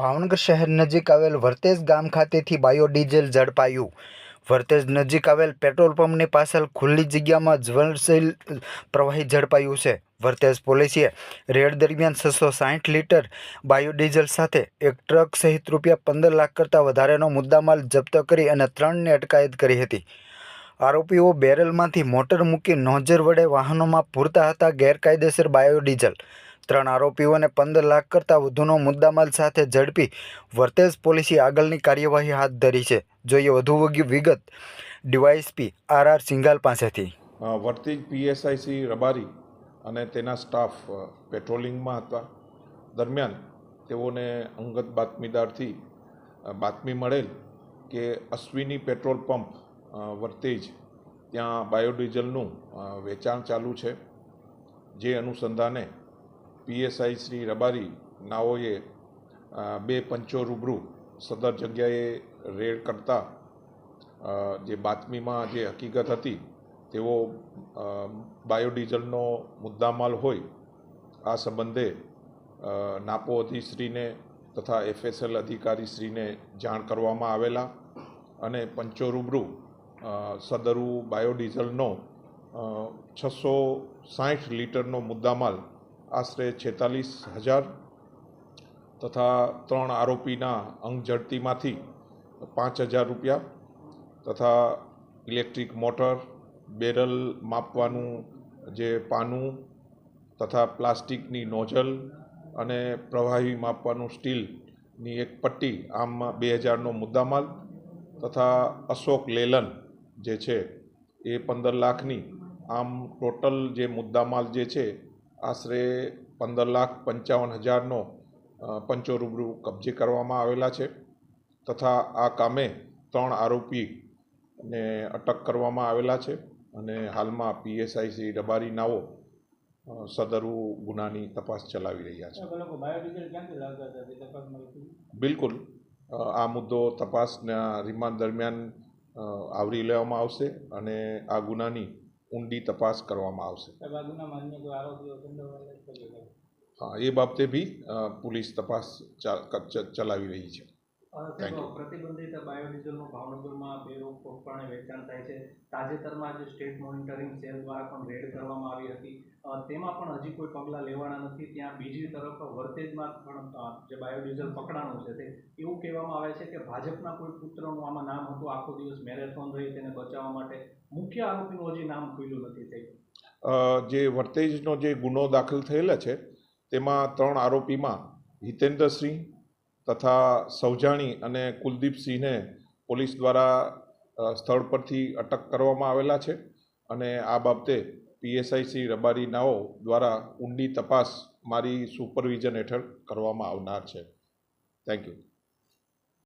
ભાવનગર શહેર નજીક આવેલ વર્તેજ ગામ ખાતેથી બાયોડીઝલ ઝડપાયું. વર્તેજ નજીક આવેલ પેટ્રોલ પંપની પાછળ ખુલ્લી જગ્યામાં જ્વલનશીલ પ્રવાહી ઝડપાયું છે. વર્તેજ પોલીસે રેડ દરમિયાન છસો સાઠ લીટર બાયોડીઝલ સાથે એક ટ્રક સહિત રૂપિયા પંદર લાખ કરતાં વધારેનો મુદ્દામાલ જપ્ત કરી અને ત્રણને અટકાયત કરી હતી. આરોપીઓ બેરલમાંથી મોટર મૂકી નોજર વડે વાહનોમાં પૂરતા હતા, ગેરકાયદેસર બાયોડીઝલ ત્રણ આરોપીઓને પંદર લાખ કરતાં વધુનો મુદ્દામાલ સાથે ઝડપી વર્તેજ પોલીસે આગળની કાર્યવાહી હાથ ધરી છે. જોઈએ વધુ વગી વિગત, ડીવાયએસપી આર આર સિંઘાલ પાસેથી. વર્તેજ પીએસઆઈસી રબારી અને તેના સ્ટાફ પેટ્રોલિંગમાં હતા. દરમિયાન તેઓને અંગત બાતમીદારથી બાતમી મળેલ કે અશ્વિની પેટ્રોલ પંપ વર્તેજ ત્યાં બાયોડીઝલનું વેચાણ ચાલુ છે. જે અનુસંધાને પીએસઆઈ શ્રી રબારી નાઓએ બે પંચો રૂબરૂ સદર જગ્યાએ રેડ કરતા જે બાતમીમાં જે હકીકત હતી, તેઓ બાયોડીઝલનો મુદ્દામાલ હોય, આ સંબંધે નાપો અધિશ્રીને તથા એફએસએલ અધિકારીશ્રીને જાણ કરવામાં આવેલા અને પંચો રૂબરૂ સદરુ બાયોડીઝલનો છસો સાઠ લીટરનો મુદ્દામાલ આશરે છેતાલીસ હજાર તથા ત્રણ આરોપીના અંગ ઝડતીમાંથી પાંચ હજાર રૂપિયા તથા ઇલેક્ટ્રિક મોટર, બેરલ માપવાનું જે પાનું તથા પ્લાસ્ટિકની નોઝલ અને પ્રવાહી માપવાનું સ્ટીલની એક પટ્ટી, આમ બે હજારનો મુદ્દામાલ તથા અશોક લેલન જે છે એ પંદર લાખની. આમ ટોટલ જે મુદ્દામાલ જે છે આશરે પંદર લાખ પંચાવન હજારનો પંચો રૂબરૂ કબજે કરવામાં આવેલા છે તથા આ કામે ત્રણ આરોપીને અટક કરવામાં આવેલા છે અને હાલમાં પીએસઆઈ શ્રી ડબારી નાઓ સદરુ ગુનાની તપાસ ચલાવી રહ્યા છે. બિલકુલ. આ મુદ્દો તપાસના રિમાન્ડ દરમિયાન આવરી લેવામાં આવશે અને આ ગુનાની ઊંડી તપાસ કરવામાં આવશે? હા એ બાબતે બી પોલીસ તપાસ ચલાવી રહી છે. પ્રતિબંધિત બાયોડીઝલનું ભાવનગરમાં રોગપણે વેચાણ થાય છે. તાજેતરમાં જે સ્ટેટ મોનિટરિંગ સેલ દ્વારા પણ રેડ કરવામાં આવી હતી. તેમાં પણ હજી કોઈ પગલાં લેવાના નથી. ત્યાં બીજી તરફ વર્તેજમાં પણ જે બાયોડીઝલ પકડાણું છે તે એવું કહેવામાં આવે છે કે ભાજપના કોઈ પુત્રનું આમાં નામ હતું. આખો દિવસ મેરેથોન રહી તેને બચાવવા માટે મુખ્ય આરોપીનું હજી નામ ખુલ્લું નથી થઈ જે વર્તેજનો જે ગુનો દાખલ થયેલા છે તેમાં ત્રણ આરોપીમાં હિતેન્દ્રસિંહ તથા સૌજાણી અને કુલદીપસિંહને પોલીસ દ્વારા સ્થળ પરથી અટક કરવામાં આવેલા છે અને આ બાબતે પીએસઆઈ રબારી નાઓ દ્વારા ઊંડી તપાસ મારી સુપરવિઝન હેઠળ કરવામાં આવનાર છે. Thank you